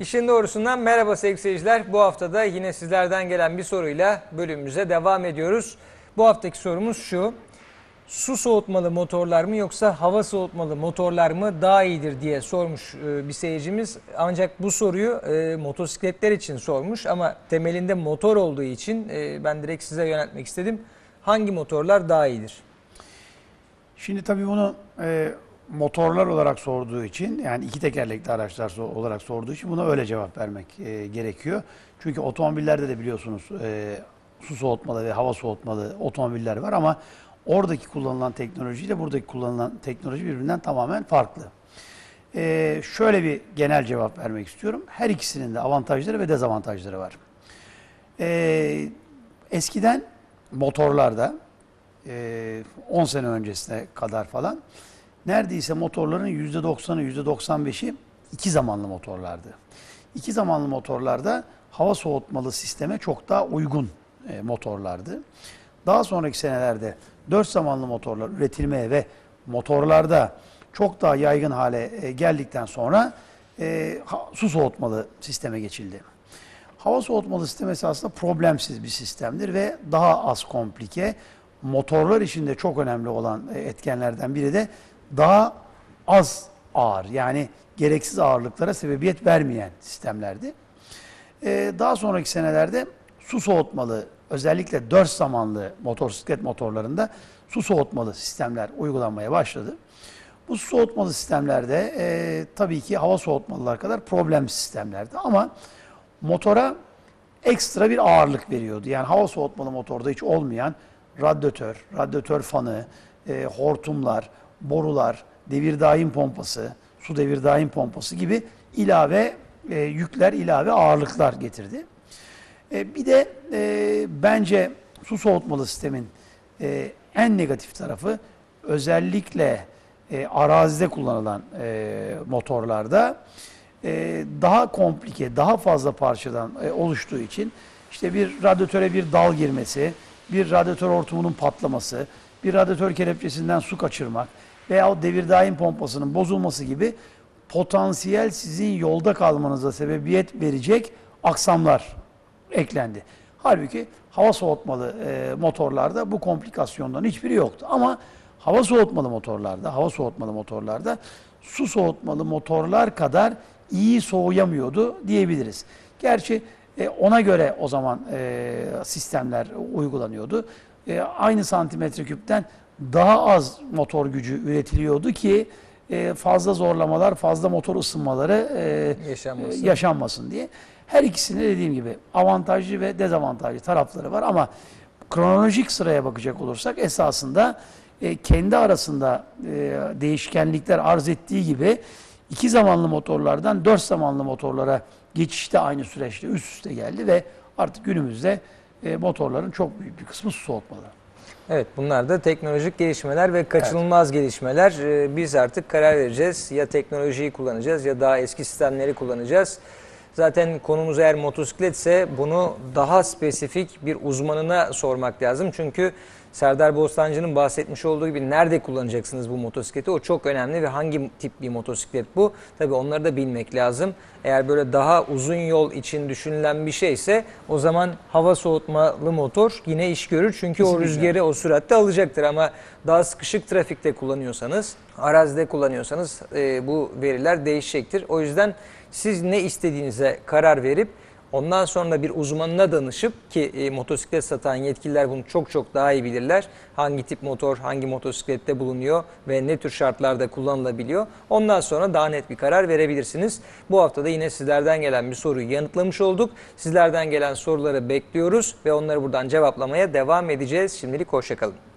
İşin doğrusundan merhaba sevgili seyirciler. Bu hafta da yine sizlerden gelen bir soruyla bölümümüze devam ediyoruz. Bu haftaki sorumuz şu. Su soğutmalı motorlar mı yoksa hava soğutmalı motorlar mı daha iyidir diye sormuş e, bir seyircimiz. Ancak bu soruyu e, motosikletler için sormuş ama temelinde motor olduğu için e, ben direkt size yöneltmek istedim. Hangi motorlar daha iyidir? Şimdi tabii bunu motorlar olarak sorduğu için yani iki tekerlekli araçlar olarak sorduğu için buna öyle cevap vermek e, gerekiyor. Çünkü otomobillerde de biliyorsunuz e, su soğutmalı ve hava soğutmalı otomobiller var ama oradaki kullanılan teknoloji ile buradaki kullanılan teknoloji birbirinden tamamen farklı. E, şöyle bir genel cevap vermek istiyorum. Her ikisinin de avantajları ve dezavantajları var. E, eskiden motorlarda e, 10 sene öncesine kadar falan neredeyse motorların %90'ı %95'i iki zamanlı motorlardı. İki zamanlı motorlarda hava soğutmalı sisteme çok daha uygun e, motorlardı. Daha sonraki senelerde dört zamanlı motorlar üretilmeye ve motorlarda çok daha yaygın hale e, geldikten sonra e, su soğutmalı sisteme geçildi. Hava soğutmalı sistem esasında problemsiz bir sistemdir ve daha az komplike. Motorlar içinde çok önemli olan e, etkenlerden biri de daha az ağır yani gereksiz ağırlıklara sebebiyet vermeyen sistemlerdi. Ee, daha sonraki senelerde su soğutmalı özellikle 4 zamanlı motosiklet motorlarında su soğutmalı sistemler uygulanmaya başladı. Bu su soğutmalı sistemlerde e, tabii ki hava soğutmalılar kadar problem sistemlerdi ama motora ekstra bir ağırlık veriyordu. Yani hava soğutmalı motorda hiç olmayan radyatör, radyatör fanı, e, hortumlar, borular, devir daim pompası, su devir daim pompası gibi ilave e, yükler, ilave ağırlıklar getirdi. E, bir de e, bence su soğutmalı sistemin e, en negatif tarafı özellikle e, arazide kullanılan e, motorlarda e, daha komplike, daha fazla parçadan e, oluştuğu için işte bir radyatöre bir dal girmesi, bir radyatör hortumunun patlaması, bir radyatör kelepçesinden su kaçırmak veya devir daim pompasının bozulması gibi potansiyel sizin yolda kalmanıza sebebiyet verecek aksamlar eklendi. Halbuki hava soğutmalı e, motorlarda bu komplikasyonların hiçbiri yoktu. Ama hava soğutmalı motorlarda, hava soğutmalı motorlarda su soğutmalı motorlar kadar iyi soğuyamıyordu diyebiliriz. Gerçi e, ona göre o zaman e, sistemler uygulanıyordu. E, aynı santimetre küpten daha az motor gücü üretiliyordu ki e, fazla zorlamalar, fazla motor ısınmaları e, Yaşanmasın. e, yaşanmasın diye. Her ikisinin dediğim gibi avantajlı ve dezavantajlı tarafları var ama kronolojik sıraya bakacak olursak esasında e, kendi arasında e, değişkenlikler arz ettiği gibi iki zamanlı motorlardan dört zamanlı motorlara geçişte aynı süreçte üst üste geldi ve artık günümüzde e, motorların çok büyük bir kısmı su soğutmalı. Evet bunlar da teknolojik gelişmeler ve kaçınılmaz gelişmeler. Ee, Biz artık karar vereceğiz. Ya teknolojiyi kullanacağız ya daha eski sistemleri kullanacağız. Zaten konumuz eğer motosikletse bunu daha spesifik bir uzmanına sormak lazım. Çünkü Serdar Bostancı'nın bahsetmiş olduğu gibi nerede kullanacaksınız bu motosikleti o çok önemli ve hangi tip bir motosiklet bu? Tabii onları da bilmek lazım. Eğer böyle daha uzun yol için düşünülen bir şeyse o zaman hava soğutmalı motor yine iş görür. Çünkü o Kesinlikle. rüzgarı o süratte alacaktır ama daha sıkışık trafikte kullanıyorsanız, arazide kullanıyorsanız e, bu veriler değişecektir. O yüzden siz ne istediğinize karar verip ondan sonra bir uzmanına danışıp ki e, motosiklet satan yetkililer bunu çok çok daha iyi bilirler. Hangi tip motor, hangi motosiklette bulunuyor ve ne tür şartlarda kullanılabiliyor. Ondan sonra daha net bir karar verebilirsiniz. Bu hafta da yine sizlerden gelen bir soruyu yanıtlamış olduk. Sizlerden gelen soruları bekliyoruz ve onları buradan cevaplamaya devam edeceğiz. Şimdilik hoşçakalın.